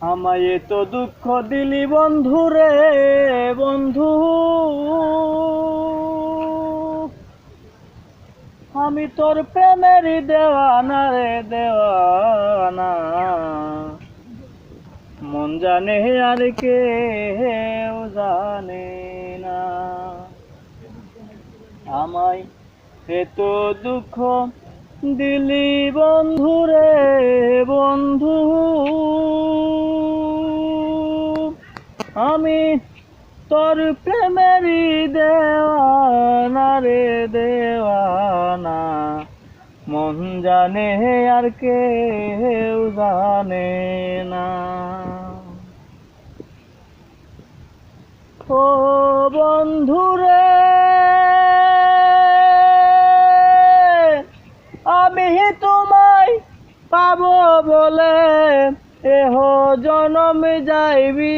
আমায় তো দুঃখ দিলি বন্ধু রে, বন্ধু। আমি তোর প্রেমেরই দেওয়ানা রে, দেওয়ানা। মন জানে আর কেউ জানে না। আমায় এত দুঃখ দিলি বন্ধু রে, বন্ধু। আমি তোর প্রেমেরই দেওয়ানা রে দেওয়ানা। মন জানে আর কেউ জানে না। ও বন্ধুরে, আমি তোমায় পাবো বলে এহ জনম যাইবি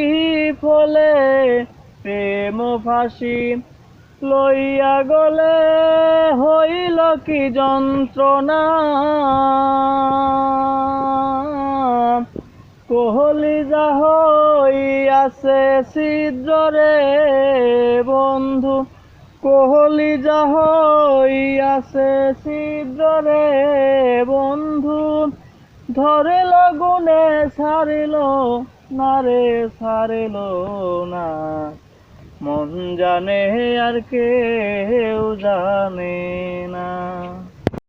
ফলে, প্রেম ফাঁসি লইয়া গলে, হইল কি যন্ত্রণা? কোহলি যা হইয়াছে ছিদ্রে বন্ধু, কোহলি যা হইয়াছে ছিদ্রে বন্ধু ধরে লগুনে সারিল না রে সারিল না। মন জানে আর কেউ জানে না।